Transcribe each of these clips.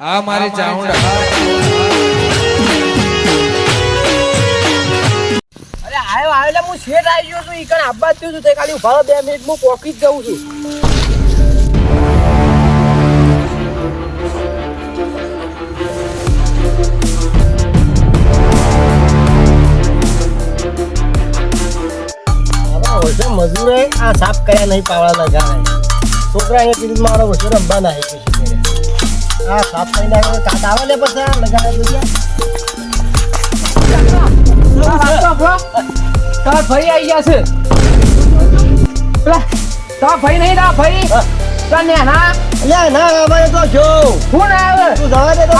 આ મારી ચાઉંડા અરે આયો આયો એટલે હું શેઠ આવી ગયો છું ઈ કણ આબા થયું છું તે ખાલી ઊભા બે મિનિટ હું પોકી જ જઉં છું. મજૂરે આ સાફ કર્યા નહીં પાવડા લગાવે છોકરા અહીંયા કીધું મારો વસ્તુ રમવા ના આવી પછી આ સાફ કરી નાખે. કાટ આવે ને પછી લગાવે જોઈએ ભાઈ આવી ગયા છે. તાર ભાઈ નહીં તાર ભાઈ. નેના. અલ્યા ના અમારે તો જો. હું ના આવે? તું જવા દે તો.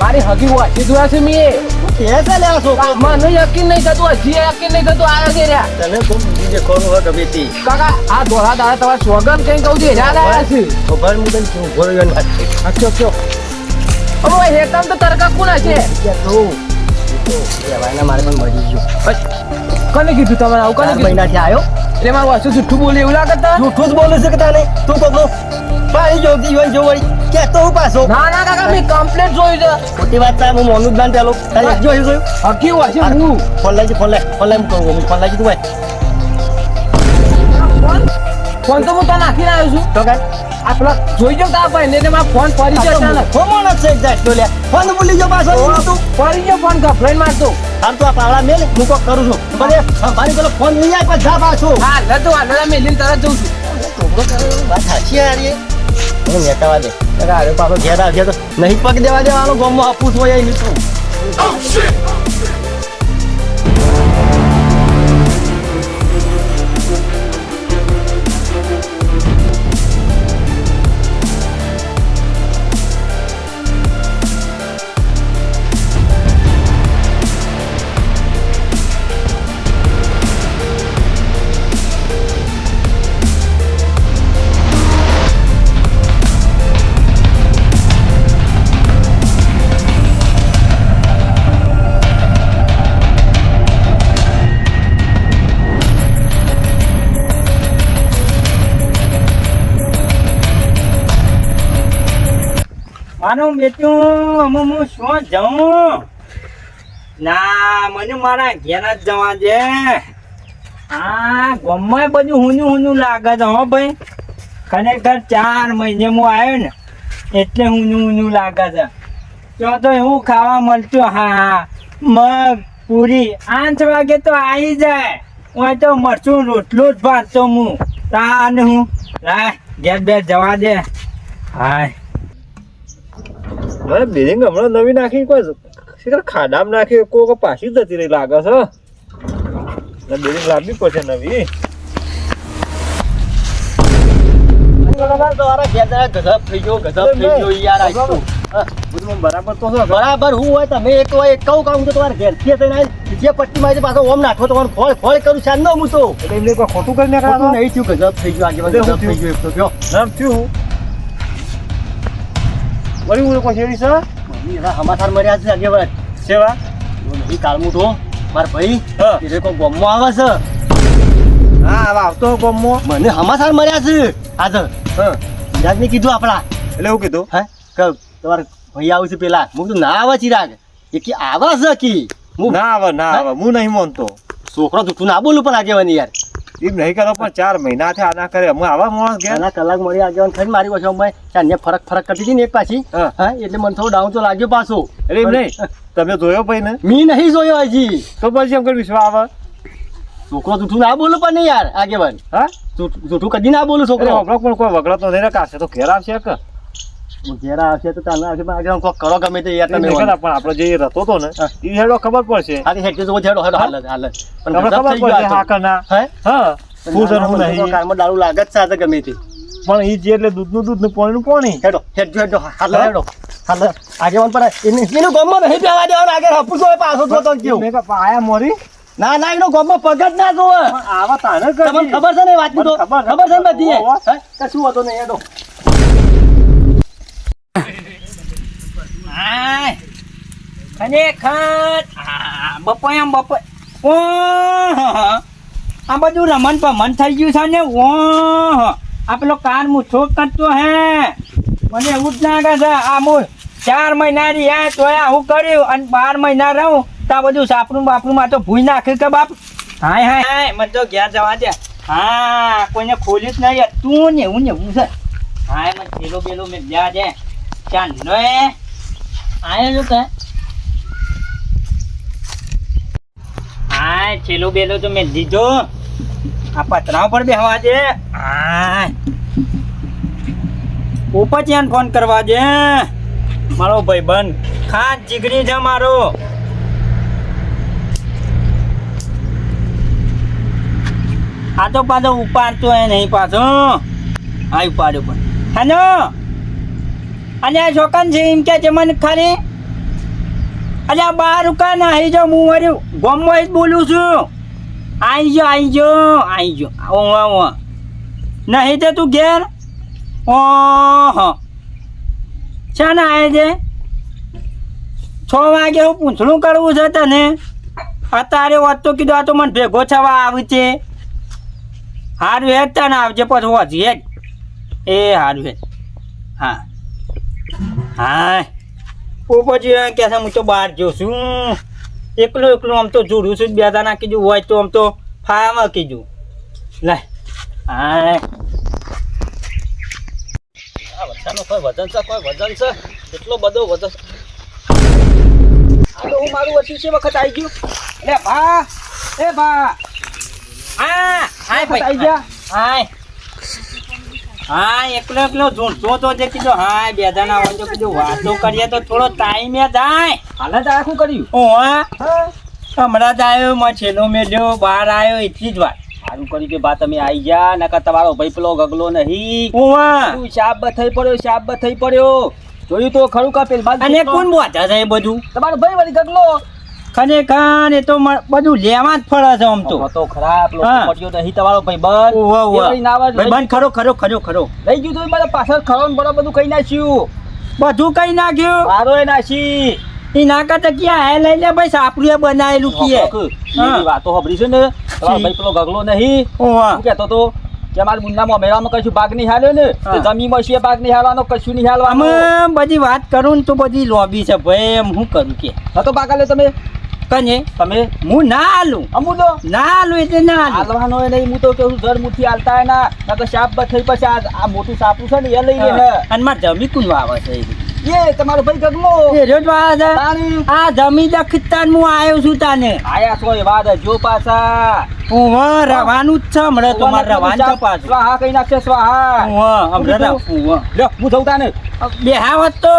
મારી હગી વાંચી જોયા છે મેં તું છે લે આ છોકરો. મને યકીન નહીં થતું હજી યકીન નહીં થતું આવ્યો છે રહ્યા તને કોણ બીજી હોય ગમે તે. કાકા આ દોડા દાડા તમારા સ્વગન કઈ કહું છું? હેરા લાયા છે. ખબર હું તને શું ભોળો યોન વાત છે. અચ્છો અચ્છો ઓ હેતમ તો તરકા કોણ છે. મારે પણ મળી ગયું. કને કીધું તમારે આવું? કને મહિનાથી આવ્યો એટલે મારું વાસુ જુઠ્ઠું બોલે એવું લાગે તા? જુઠ્ઠું જ બોલે છે કે તને તું કોકનો પાણી જો હોય જો વળી તો હું પાછો? ના ના કાકા મેં કમ્પ્લેટ જોયું છે. ખોટી વાત થાય હું મોનું જ ના પેલો તારે એક જોયું જોયું? હકી વાંચી હું ફોન લાગી ફોન લાગી ફોન લાગી કહું હું ફોન લાગી તું ભાઈ. ફોન તો હું તો નાખીને આવ્યો છું. તો કાંઈ? આ પેલા જોઈ જાવ તારા ભાઈ ને મારા ફોન ફરી ગયો અચાનક. ફોન જ છે જાય તો લે. ફોન ભૂલી ગયો પાછો તું ફરી ગયો ફોન કફલાઈને મારતો. આમ તો આ પાવડા મેલ હું કો કરું છું. બને મારી પેલો ફોન નહીં આપ જા પાછો. હા લડો આ લડા મેલીને તરત જઉં છું. વાત સાચી નેતાવા દે. અરે પાછો ઘેર આવજે તો નહીં પગ દેવા દેવાનો ગમો આપું છું એ મિત્રો મારું બેટું અમે હું શું જાઉં? ના, મને મારા ઘેર જ જવા દે. હા ગમે બધું હુનું હુનું લાગે છે, હો ભાઈ. ખરેખર ચાર મહિને હું આવ્યો ને, એટલે હુનું હુનું લાગે છે. તો તો એવું ખાવા મળતું, હા હા. મગ, પૂરી, આઠ વાગે તો આવી જાય. હું તો મરચું, રોટલું જ ભાતતો હું. તાને હું. લાય ઘેર બે જવા દે. હાય. મારે બિલ્ડિંગ હમણાં નવી નાખી કોઈ શીખર ખાડામાં નાખી કોઈ પાછી જતી રહી લાગે છે. બિલ્ડિંગ લાવવી પડશે નવી. બરાબર તો બરાબર હું હોય તમે એક હોય એક કહું કામ તો તમારે ઘેરથી થઈને જે પટ્ટી માં પાછો ઓમ નાખો તમારું ફોળ ફોળ કરું છે નો હું તો એટલે એમને કોઈ ખોટું કરી નાખવાનું નહીં થયું ગજબ થઈ ગયું આજે ગજબ થઈ ગયું એક તો કયો નામ થયું? વળી હું કોઈ શેરી મમ્મી એવા હમાસાર મર્યા છે આગેવાન. સેવા? નહીં કાલમું તો. મારા ભાઈ. એ કોઈ ગોમો આવે છે. હા હવે આવતો ગોમો મને હમાથાર મર્યા છે. આજે ચિરાગને કીધું આપણા. એટલે એવું કીધું? હે? કે તમારે ભાઈ આવું છે પેલા. હું તો ના આવે ચિરાગ. એ કે આવે છે કી. હું ના આવે ના આવે. હું નહીં માનતો. છોકરો જૂઠું ના બોલું પણ આગેવાની યાર. એમ નહીં કરો પણ ચાર મહિનાથી થયા ના કરે. અમે આવા માણસ ગયા. કલાક મળી આગેવાન થઈને મારી પાછો મેં ચાંદને ફરક ફરક કરતી હતી ને એક પાછી. હા. એટલે મને થોડું ડાઉન તો લાગ્યો પાછો. એટલે એમ નહીં. તમે જોયો ભાઈ ને? મી નહીં જોયો હજી. તો પછી એમ કરી વિશ્વાસ આવે? છોકરો જૂઠું ના બોલું પણ નહીં યાર આગેવાન. હા? જૂઠ- કદી ના બોલું છોકરો. પણ કોઈ વગડત નથી રખાશે તો ઘેર આવશે કે ઘેર આવશે તો તાને આવશે પણ કોક કરો ગમે તે યાર તમે પણ આપણો જે રતો હતો ને એ હેડો ખબર પડશે. ખાલી હેડ જો હેડો હેડો હાલ હાલ પણ તમને ખબર પડશે હા તો. કે ના હે હા હું હું નહીં. કારમાં દારૂ લાગત આ ગમે તે. પણ એ જે એટલે દૂધનું દૂધ ને પાણીનું પાણી. હેડો હેડજો હેડો હાલ? હેડો. હાલ આગેવાન પર એને એનું ગમમાં નહીં પહેવા દેવાનું આગળ હપુસો પાછો તો તો કેવું. મેં આયા મોરી. ના ના એનો ગમમાં પગ જ ના જોવે. આવા તાને તમને ખબર છે ને વાત તો? ખબર છે. બધી કશું હતો ને હેડો. હાય ખરેખર. આ, બપોર એમ ઓ આ બધું રમણ મન થઈ ગયું છે ને? ઓહ. આ પેલો કાર મૂછો કરતો હે. મને એવું જ લાગે છે, આ મુ ચાર મહિના રહ્યા તોયા હું કર્યું અને બાર મહિના રહું, તો આ બધું સાપરું બાપરું માં તો ભૂઈ નાખ્યું કે બાપ? હાય હાય. હાય, મને તો ઘેર જવા દે. હા, કોઈને ખોલ્યું જ નહીં. તું ને એવું ને એવું છે. હાય, મને પેલો પેલો મેં જ્યાં છે ચાંદ આયો છો કે? હાય છેલ્લો બેલો તો મેં દીધો આ પતરા પર બેહવા દે. ઉપર ત્યાં ફોન કરવા દે. મારો ભાઈબંધ. ખાસ જીગરી છે મારો. આ તો પાછો ઉપાડતો એ નહીં પાછો. આ ઉપાડ્યો પણ. હેલો? અને છોકન છે એમ કે છે મને ખાલી અરે આ બાર ઉકા ના આવી જાઓ, હું મારી ગોમમાં જ બોલું છું. આવી જો આવી જો આવી જો ઓવા ઓવા નહીં તે તું ઘેર? ઓહો. છે ને આવે છે છ વાગે હું પૂંછડું કરવું છે તને? અત્યારે વાત તો કીધું, આ તો મને ભેગો થવા આવી છે. હારું હેડ તને આવજે, પછી હોજી હેડ. એ હારું હેડ. હા. હા પછી એમ છે હું તો બહાર જોઉં છું. એકલો એકલો આમ તો જોડું છું બે દાના કીધું હોય તો આમ તો ફામાં કીધું. લાય હા વચ્ચાનો કોઈ વજન છે કોઈ વજન છે? એટલો બધો વજન આ તો હું મારું વચ્ચે છે વખત આવી ગયું. એ ભા. એ ભા. હા હાય વખત આવી ગયા. હાય. હા એકલો એકલો ઝૂંટતો તો જે કીધું હા બે દાના હોય તો કીધું વાતો કરીએ તો થોડો ટાઈમ એ જાય. હાલે તો આ શું કર્યું? ઓવા હમણાં જ આવ્યો માં છેલ્લો મેળ્યો બહાર આવ્યો એટલી જ વાત સારું કર્યું કે બા તમે આવી ગયા નકર તમારો ભાઈ પેલો ગગલો નહીં. ઓવા તું શાપ થઈ પડ્યો શાપ થઈ પડ્યો? જોયું તો ખરું કા પેલ બાજુ અને કોણ બોધા છે બધું? તમારો ભાઈ વળી ગગલો? ખરેખર એ તો બધું લેવા જ ફળે છે આમ તો. તો તો ખરાબ. પડ્યો નહીં તમારો ભાઈ બંધ. ભાઈ બંધ ખરો ખરો ખરો ખરો. લઈ ગયું તો મારે પાછળ ખરો ને બરો બધું કઈ નાખ્યું. બધું કઈ નાખ્યું? મારો એ નાખી. એ ના કરતા ક્યાં? હે લઈ લે ભાઈ સાપડીએ બનાવેલું કીએ. વાતો સાંભળી છે ને? ભાઈ પેલો ગગલો નહીં. હું. કહેતો તો કે મારા મુન્નામાં મેળામાં કશું ભાગ નહીં હાલ્યો ને. તે જમીનમાં છે ભાગ નહીં હાલવાનો કશું નહીં હાલવાનું? બધી વાત કરું ને તો બધી લોબી છે ભાઈ એમ હું કરું કે. તો ભાગ લે તમે? કને તમે હું ના આલું અમુ તો ના આલું એટલે ના હાલું. હાલવાનો એ નહીં હું તો કેવું જર મુઠ્ઠી હાલતા ના નકર સાપ થઈ પછી આ મોટું સાપું છે ને એ લઈ લે અને મારે જમી કું આવે છે એ? તમારો ભાઈ ગગમો. એ રોજ વાવે આ જમી દખતાન હું આવ્યો છું તાને. આયા છો એ વાદ જો પાછા. હું રવાનું જ છે હમણાં તો મારે રવાનું છે પાછું. સ્વાહા કઈ નાખશે સ્વાહા. હું હમણાં હું લ્યો હું જઉં તાને. બેહાવત તો.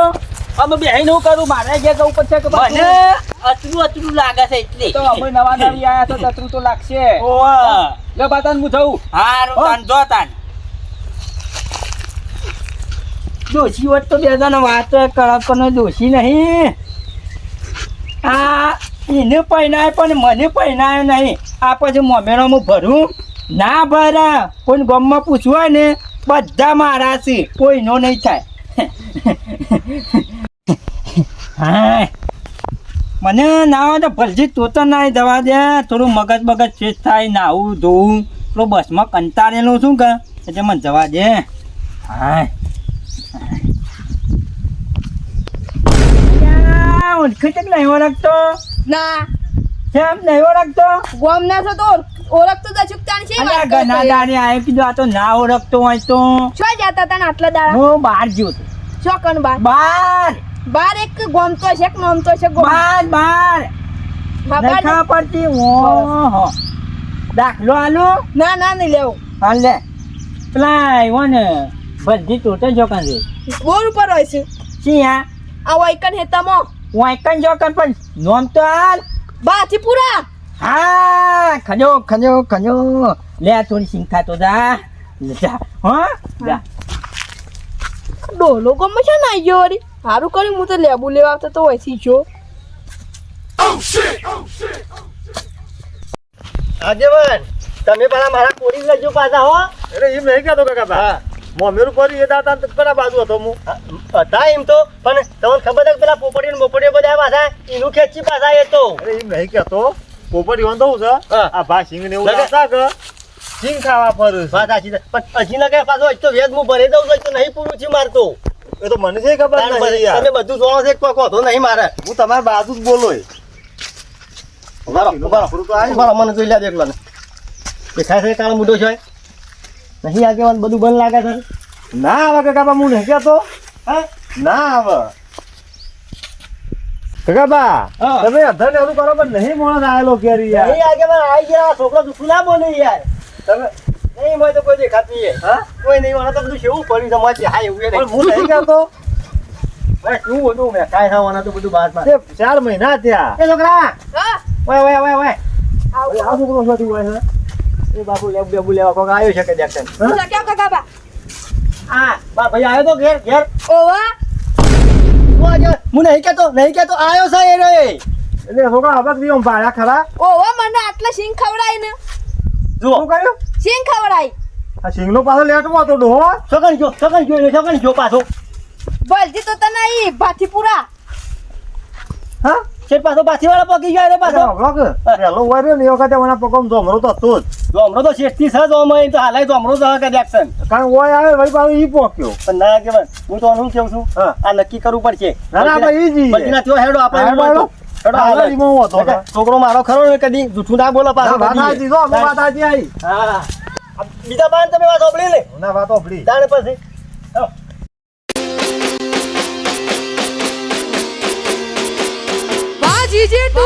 અમે બે નું કરું? મારે જે જવું પડશે કે પાછું? મને અતરું અતરું લાગે છે એટલે. તો અમે નવા નવી આયા તો અતરું તો લાગશે. ઓવા. લ્યો બાતાન હું જઉં. હારું તાન જો તાન. દોશી હોત તો બે જણ વાત કડક નો દોશી નહીં. આ એને પહેનાય પણ મને પહેનાયો નહીં. આ પછી મોમેરામાં ભરું? ના ભરા. કોઈ ગમમાં પૂછવા ને બધા મારા છે. કોઈનો નહીં થાય. હા મને ના તો ભલજી તો તો ના દવા દે. થોડું મગજ બગજ ફ્રેશ થાય નાવું ધોવું. થોડું બસમાં કંટાળેલું છું કે એટલે મને જવા દે. હા ઓળખી છે નહીં ઓળખતો? ના. કેમ નહીં ઓળખતો? ગોમ ના થતો ઓળખતો તો ચૂકતાણ છે દાડે કીધું આ તો ના ઓળખતો હોય તો. શું જતા તા આટલા દાડા? હું બહાર હતો શું બાર બાર. બાર એક ગોમ તો છે એક નોમ તો છે બાર બાર. ખબર પડતી ઓહો. દાખલો આલો ના ના નહીં લેવું. હાલ. પેલા આવ્યો ને બધી તૂટે જોકન છે બોર ઉપર હોય છે. સિંહા આ વાયકન હેતામો વાયકન જોકન પણ નોમ તો હાલ. બાથી પૂરા. હા ખજો ખજો ખજો. લે થોડી સિંખા તો જા. લે જા હા જા. ડોલો ગમે છે ને આવી ગયો વળી સારું કર્યું હું તો લેબુ લેવા આવતો તો વૈસી જો આગેવાન તમે પેલા મારા કોરી લેજો પાછા હો. અરે એમ નહીં કહેતો કાકા બા. મોમેરું પડી એ દાતા પેલા બાજુ હતો હું. હતા એમ તો પણ તમને ખબર છે કે પેલા પોપડીઓ ને બોપડીઓ બધા પાછા એનું ખેંચી પાછા એ તો. અરે એમ નહીં કહેતો. પોપડી વાંધો છે. આ ભા સિંગ ને એવું લગે. લાગતા કે? સિંગ ખાવા પર વાત સાચી પણ હજી ના પાછો તો વેદ હું ભરી દઉં છું તો નહીં પૂરું છે મારતો એ તો મને છે ખબર નહીં તમે બધું જોવો છે કોઈ કહો નહીં મારે. હું તમારી બાજુ જ બોલો. મને જોઈ લે એકલો ને દેખાય છે કાળો મોટો છે નહીં આગેવાન બધું બંધ લાગે છે? ના આવે કાકા બા હું નહીં કહેતો હા? ના આવે. કાકા બા હા. તમે અધર ને એવું કરો પણ નહીં માણસ આવેલો કેરી યાર? નહીં આગેવાન આવી ગયા છોકરો જુઠ્ઠું ના બોલે યાર. તમે નહીં હોય તો કોઈ દેખાતું નહીં. હા? કોઈ નહીં મને તો બધું કેવું પડ્યું તમારે હા એવું પણ હું નહીં કહેતો અરે શું બધું મેં કાંઈ થવાના તો બધું બહારમાં તે ચાર મહિના થયા. એ છોકરા! હા? ઓય ઓય ઓય ઓય. આ છોકરો શોધી હોય એ બાપુ લેબ બેબુ લેવા કોક આવ્યો છે કે દેખતા હું? કાકા બા? હા બા ભાઈ આવ્યો તો ઘેર ઘેર. ઓવા હું નહીં કહેતો નહીં કહેતો આવ્યો છે એ રે એટલે છોકરા હવે કદી આમ ભાડ્યા ખરા? ઓવા મને આટલા સિંગ ખવડાય ને જુઓ શું કર્યું? સિંગ ખવડાય. આ સિંગનો પાછો લેટમાં હતો ડોહો સગન જો છોકન જો સગન જો પાછો. બલજી તો તને ઈ ભાથીપુરા. હા? શેઠ પાછો પાછી પકી ગયા રે પાછો. પેલો રહ્યો ને એ વખતે મને પકમ જમરો તો હતો જ. જો તો શેઠથી સજ ઓમ તો હાલાય હમણાં તો કે એક્શન કારણ ઓય આવે ભાઈ પાછો ઈ પોક્યો પણ ના કે હું તો અનુ કેવું છું? હા. આ નક્કી કરવું પડશે. ના, ના, આપણે ઈ જઈએ. બલજીના ત્યો હેડો આપણે હેડો, છોકરો મારો ખરો ને કદી જૂઠું ના બોલો પાછો ના, વાત કદી. જો અમે વાત સાચી આવી. હા બીજા બાન તમે વાત સાંભળી લે ના, વાત સાંભળી. તાણે પછી વાહ જીજે ટુ